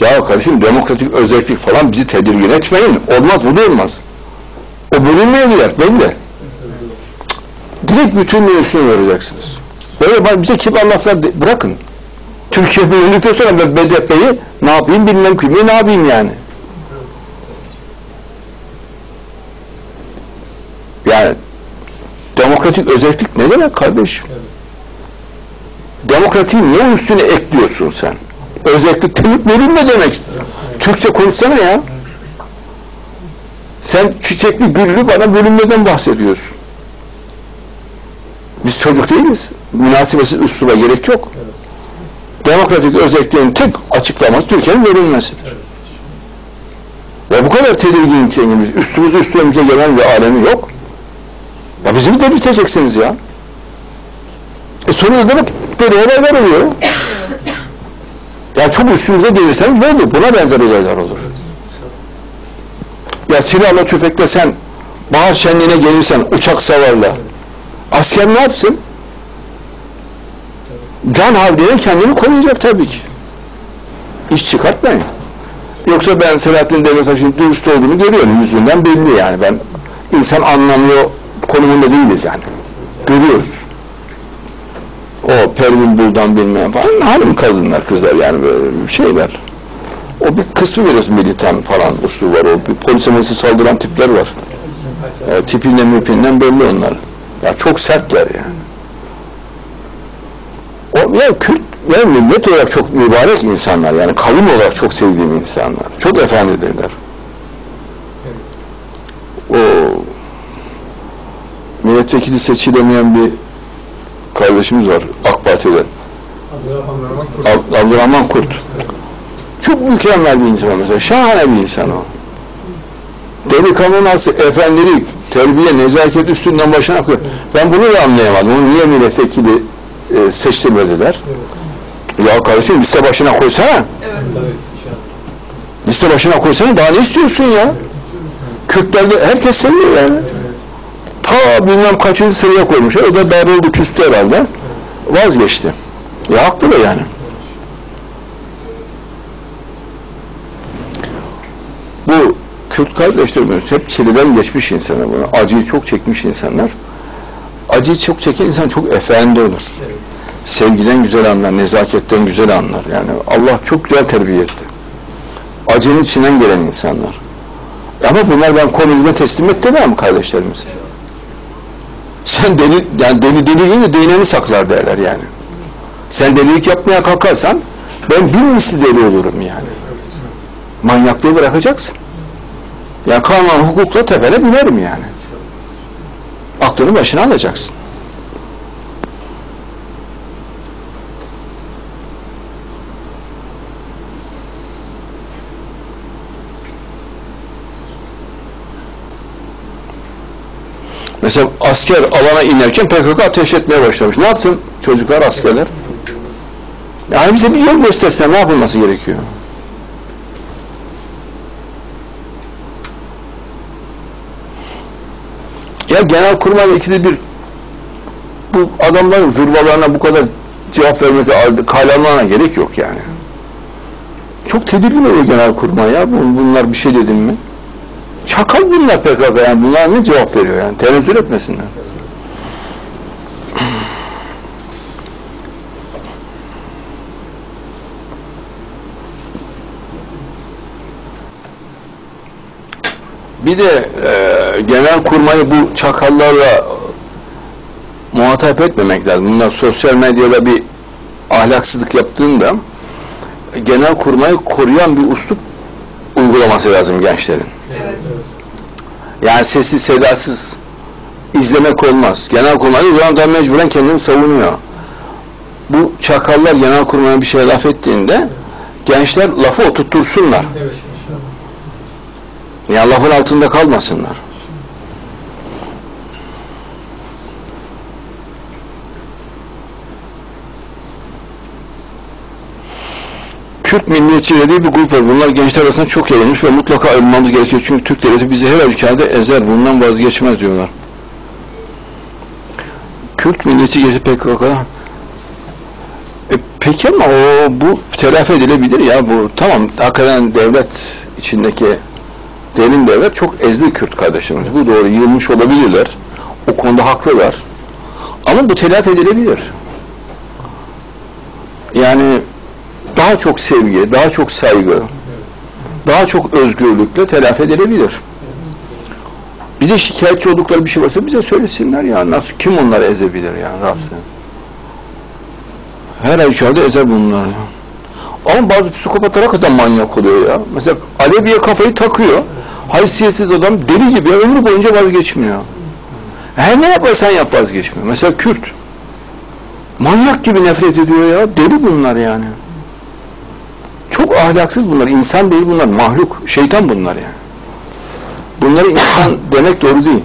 Ya kardeşim demokratik özellik falan bizi tedirgin etmeyin. Olmaz bu da olmaz. O bölünmeye gider belli. Direkt bütünlüğü üstüne vereceksiniz. Böyle bize kibar laflar bırakın. Türkiye bölündükten sonra ben BDP'yi ne yapayım bilmem kimi ne yapayım yani. Yani demokratik özellik ne demek kardeşim? Demokratiği niye üstüne ekliyorsun sen? Özellik demek bölünme demek. Türkçe konuşsana ya. Sen çiçekli güllü bana bölünmeden bahsediyorsun. Biz çocuk değiliz. Münasebetsiz üsluba gerek yok. Demokratik özelliklerin tek açıklaması Türkiye'nin bölünmesidir. Ve bu kadar tedirgin kendimiz, üstümüzü üstümüze gelen bir alemi yok. Ya bizi mi delirteceksiniz ya? E sonra da bak böyle olaylar oluyor. Ya çok üstümüze gelirseniz ne olur? Buna benzer olaylar olur. Ya silahla tüfekle sen bahar şenliğine gelirsen uçak savarla asker ne yapsın? Can havliyle kendini koruyacak tabii ki. İş çıkartmayın. Yoksa ben Selahattin Demirtaş'ın dürüst olduğunu görüyorum. Yüzünden belli yani. Ben insan anlamıyor konumunda değiliz yani. Görüyoruz. O Pervin Buldan bilmem falan hanım kadınlar kızlar yani böyle şeyler. O bir kısmı biliyorsun militan falan usul var. O bir polise polise saldıran tipler var. E, tipinden mipinden belli onlar. Ya çok sertler yani. O ya Kürt ya millet olarak çok mübarek insanlar yani kavim olarak çok sevdiğim insanlar. Çok efendidirler. O milletvekili seçilemeyen bir kardeşimiz var AK Parti'den. Ab- Abdurrahman Kurt. Çok mükemmel bir insan mesela. Şahane bir insan o. Delikanlı nasıl efendilik, terbiye, nezaket üstünden başına akıyor. Ben bunu da anlayamadım. Onu niye milletvekili e, seçtirmediler? Ya kardeşim liste başına koysana. Liste başına koysana daha ne istiyorsun ya? Kürtlerde herkes seviyor yani. Ta bilmem kaçıncı sıraya koymuş. O da darıldı, küstü herhalde. Vazgeçti. Ya haklı da yani. Bu Kürt kardeşlerimiz hep çileden geçmiş insanlar. Bunu. Acıyı çok çekmiş insanlar. Acıyı çok çeken insan çok efendi olur. Sevgiden güzel anlar, nezaketten güzel anlar. Yani Allah çok güzel terbiye etti. Acının içinden gelen insanlar. Ama bunlar ben komünizme teslim et demem kardeşlerimiz. Sen deli, yani deli deli değil de değneğini saklar derler yani. Sen delilik yapmaya kalkarsan ben bin misli deli olurum yani. Manyaklığı bırakacaksın. Yani kanun hukukla tepene binerim yani. Aklını başına alacaksın. Mesela asker alana inerken PKK ateş etmeye başlamış. Ne yapsın çocuklar, askerler? Yani bize bir yol göstersen ne yapılması gerekiyor? Ya genel kurmay ikide bir bu adamların zırvalarına bu kadar cevap vermesi, kaylanlarına gerek yok yani. Çok tedirgin oluyor genel kurmay ya. Bun- Bunlar bir şey dedim mi? Çakal bunlar PKK yani. Bunlar ne cevap veriyor yani? Tenezzül etmesinler. Bir de e, genel kurmayı bu çakallarla muhatap etmemek lazım. Bunlar sosyal medyada bir ahlaksızlık yaptığında genel kurmayı koruyan bir uslup uygulaması lazım gençlerin. Yani sessiz sedasız izlemek olmaz. Genel kurmay o zaman da mecburen kendini savunuyor. Bu çakallar genel kurmaya bir şey laf ettiğinde gençler lafı oturtursunlar. Yani lafın altında kalmasınlar. Kürt milliyetçileri diye bir grup var. Bunlar gençler arasında çok yayılmış ve mutlaka ayrılmamız gerekiyor. Çünkü Türk devleti bizi her halükarda ezer. Bundan vazgeçmez diyorlar. Kürt milliyetçi gezi PKK e, Peki ama o bu telafi edilebilir ya bu tamam hakikaten devlet içindeki derin devlet çok ezdi Kürt kardeşimiz. Bu doğru yılmış olabilirler. O konuda haklılar. Ama bu telafi edilebilir. Yani daha çok sevgi, daha çok saygı, daha çok özgürlükle telafi edilebilir. Bir de şikayetçi oldukları bir şey varsa bize söylesinler ya. Nasıl, kim onları ezebilir yani Rabbim? Her halükarda ezer bunlar. Ama bazı psikopatlar hakikaten manyak oluyor ya. Mesela Alevi'ye kafayı takıyor. Haysiyetsiz adam deli gibi ya, ömrü boyunca vazgeçmiyor. Her ne yaparsan yap vazgeçmiyor. Mesela Kürt. Manyak gibi nefret ediyor ya. Deli bunlar yani. Çok ahlaksız bunlar. İnsan değil bunlar. Mahluk. Şeytan bunlar yani. Bunları insan demek doğru değil.